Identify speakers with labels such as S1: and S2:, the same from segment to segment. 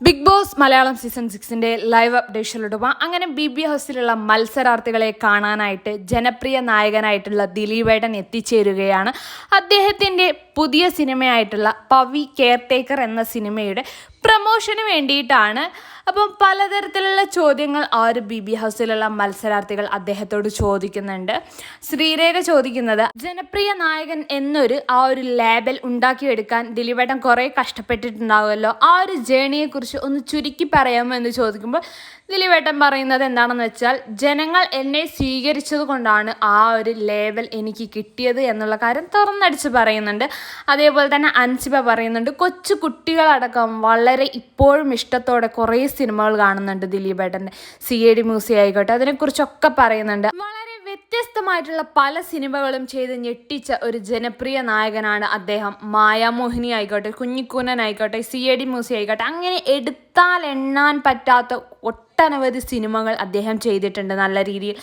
S1: Big boss Malayalam season സിക്സിന്റെ live അപ്ഡേഷനിലോട്ട് പോകാം അങ്ങനെ ബി ബി ഹൗസിലുള്ള മത്സരാർത്ഥികളെ കാണാനായിട്ട് ജനപ്രിയ നായകനായിട്ടുള്ള ദിലീപേട്ടൻ എത്തിച്ചേരുകയാണ്. അദ്ദേഹത്തിന്റെ പുതിയ സിനിമയായിട്ടുള്ള പവി കെയർ ടേക്കർ എന്ന സിനിമയുടെ പ്രമോഷന് വേണ്ടിയിട്ടാണ്. അപ്പം പലതരത്തിലുള്ള ചോദ്യങ്ങൾ ആ ഒരു ബി ബി ഹൗസിലുള്ള മത്സരാർത്ഥികൾ അദ്ദേഹത്തോട് ചോദിക്കുന്നുണ്ട്. ശ്രീരേഖ ചോദിക്കുന്നത് ജനപ്രിയ നായകൻ എന്നൊരു ആ ഒരു ലേബൽ ഉണ്ടാക്കിയെടുക്കാൻ ദിലീപേട്ടൻ കുറേ കഷ്ടപ്പെട്ടിട്ടുണ്ടാവുമല്ലോ? ആ ഒരു ജേണിയെക്കുറിച്ച് ഒന്ന് ചുരുക്കി പറയാമോ? എന്ന് ചോദിക്കുമ്പോൾ ദിലീപേട്ടൻ പറയുന്നത് എന്താണെന്ന് വെച്ചാൽ ജനങ്ങൾ എന്നെ സ്വീകരിച്ചത് കൊണ്ടാണ് ആ ഒരു ലേബൽ എനിക്ക് കിട്ടിയത് എന്നുള്ള കാര്യം തുറന്നടിച്ച് പറയുന്നുണ്ട്. അതേപോലെ തന്നെ അൻസിബ പറയുന്നുണ്ട് കൊച്ചു കുട്ടികളടക്കം വളരെ ഇപ്പോഴും ഇഷ്ടത്തോടെ കുറേ സിനിമകൾ കാണുന്നുണ്ട് ദിലീപേട്ടന്റെ സി എ ഡി മ്യൂസിയം ആയിക്കോട്ടെ അതിനെക്കുറിച്ചൊക്കെ പറയുന്നുണ്ട്. വളരെ വ്യത്യസ്തമായിട്ടുള്ള പല സിനിമകളും ചെയ്ത് ഞെട്ടിച്ച ഒരു ജനപ്രിയ നായകനാണ് അദ്ദേഹം. മായാമോഹിനി ആയിക്കോട്ടെ കുഞ്ഞിക്കൂനൻ ആയിക്കോട്ടെ സി എ ഡി മ്യൂസിയം ആയിക്കോട്ടെ അങ്ങനെ എടുത്താൽ എണ്ണാൻ പറ്റാത്ത ഒട്ടനവധി സിനിമകൾ അദ്ദേഹം ചെയ്തിട്ടുണ്ട് നല്ല രീതിയിൽ.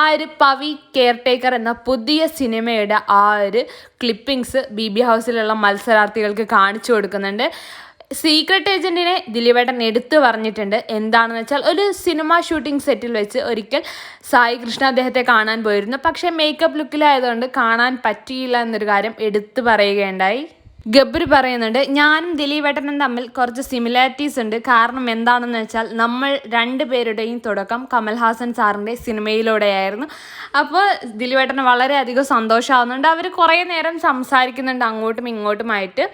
S1: ആ ഒരു പവി കെയർടേക്കർ എന്ന പുതിയ സിനിമയുടെ ആ ഒരു ക്ലിപ്പിംഗ്സ് ബി ബി ഹൗസിലുള്ള മത്സരാർത്ഥികൾക്ക് കാണിച്ചു കൊടുക്കുന്നുണ്ട്. സീക്രട്ട് ഏജന്റിനെ ദിലീപേട്ടൻ എടുത്തു പറഞ്ഞിട്ടുണ്ട്. എന്താണെന്ന് വെച്ചാൽ ഒരു സിനിമ ഷൂട്ടിംഗ് സെറ്റിൽ വെച്ച് ഒരിക്കൽ സായി കൃഷ്ണ അദ്ദേഹത്തെ കാണാൻ പോയിരുന്നു. പക്ഷേ മേക്കപ്പ് ലുക്കിലായതുകൊണ്ട് കാണാൻ പറ്റിയില്ല എന്നൊരു കാര്യം എടുത്തു പറയുകയുണ്ടായി. ഗബ്രി പറയുന്നുണ്ട് ഞാനും ദിലീപേട്ടനും തമ്മിൽ കുറച്ച് സിമിലാരിറ്റീസ് ഉണ്ട്. കാരണം എന്താണെന്ന് വെച്ചാൽ നമ്മൾ രണ്ട് പേരുടെയും തുടക്കം കമൽഹാസൻ സാറിന്റെ സിനിമയിലൂടെയായിരുന്നു. അപ്പോൾ ദിലീപേട്ടന് വളരെയധികം സന്തോഷമാവുന്നുണ്ട്. അവർ കുറേ നേരം സംസാരിക്കുന്നുണ്ട് അങ്ങോട്ടും ഇങ്ങോട്ടുമായിട്ട്.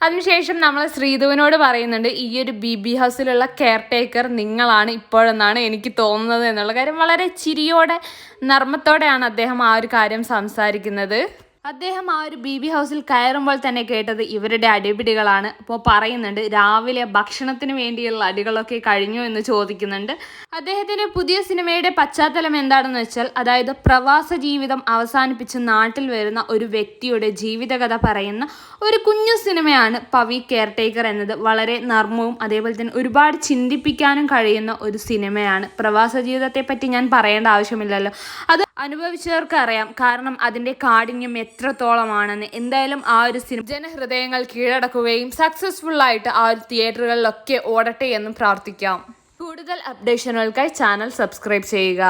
S1: അതിനുശേഷം നമ്മൾ ശ്രീധുവിനോട് പറയുന്നുണ്ട് ഈ ഒരു ബി ബി ഹൗസിലുള്ള കെയർ ടേക്കർ നിങ്ങളാണ് ഇപ്പോഴെന്നാണ് എനിക്ക് തോന്നുന്നത് എന്നുള്ള കാര്യം വളരെ ചിരിയോടെ നർമ്മത്തോടെയാണ് അദ്ദേഹം ആ ഒരു കാര്യം സംസാരിക്കുന്നത്. അദ്ദേഹം ആ ഒരു ബി ബി ഹൗസിൽ കയറുമ്പോൾ തന്നെ കേട്ടത് ഇവരുടെ അടിപിടികളാണ്. അപ്പോൾ പറയുന്നുണ്ട് രാവിലെ ഭക്ഷണത്തിന് വേണ്ടിയുള്ള അടികളൊക്കെ കഴിഞ്ഞു എന്ന് ചോദിക്കുന്നുണ്ട്. അദ്ദേഹത്തിന്റെ പുതിയ സിനിമയുടെ പശ്ചാത്തലം എന്താണെന്ന് വെച്ചാൽ അതായത് പ്രവാസ ജീവിതം അവസാനിപ്പിച്ച് നാട്ടിൽ വരുന്ന ഒരു വ്യക്തിയുടെ ജീവിതകഥ പറയുന്ന ഒരു കുഞ്ഞു സിനിമയാണ് പവി കെയർടേക്കർ എന്നത്. വളരെ നർമ്മവും അതേപോലെ തന്നെ ഒരുപാട് ചിന്തിപ്പിക്കാനും കഴിയുന്ന ഒരു സിനിമയാണ്. പ്രവാസ ജീവിതത്തെ പറ്റി ഞാൻ പറയേണ്ട ആവശ്യമില്ലല്ലോ. അത് അനുഭവിച്ചവർക്ക് അറിയാം കാരണം അതിന്റെ കാഠിന്യം എത്രത്തോളമാണെന്ന് എന്തായാലും ആ ഒരു സിനിമ ജനഹൃദയങ്ങൾ കീഴടക്കുകയും സക്സസ്ഫുൾ ആയിട്ട് ആ ഒരു തിയേറ്ററുകളിലൊക്കെ ഓടട്ടെ എന്നും പ്രാർത്ഥിക്കാം. കൂടുതൽ അപ്ഡേഷനുകൾക്കായി ചാനൽ സബ്സ്ക്രൈബ് ചെയ്യുക.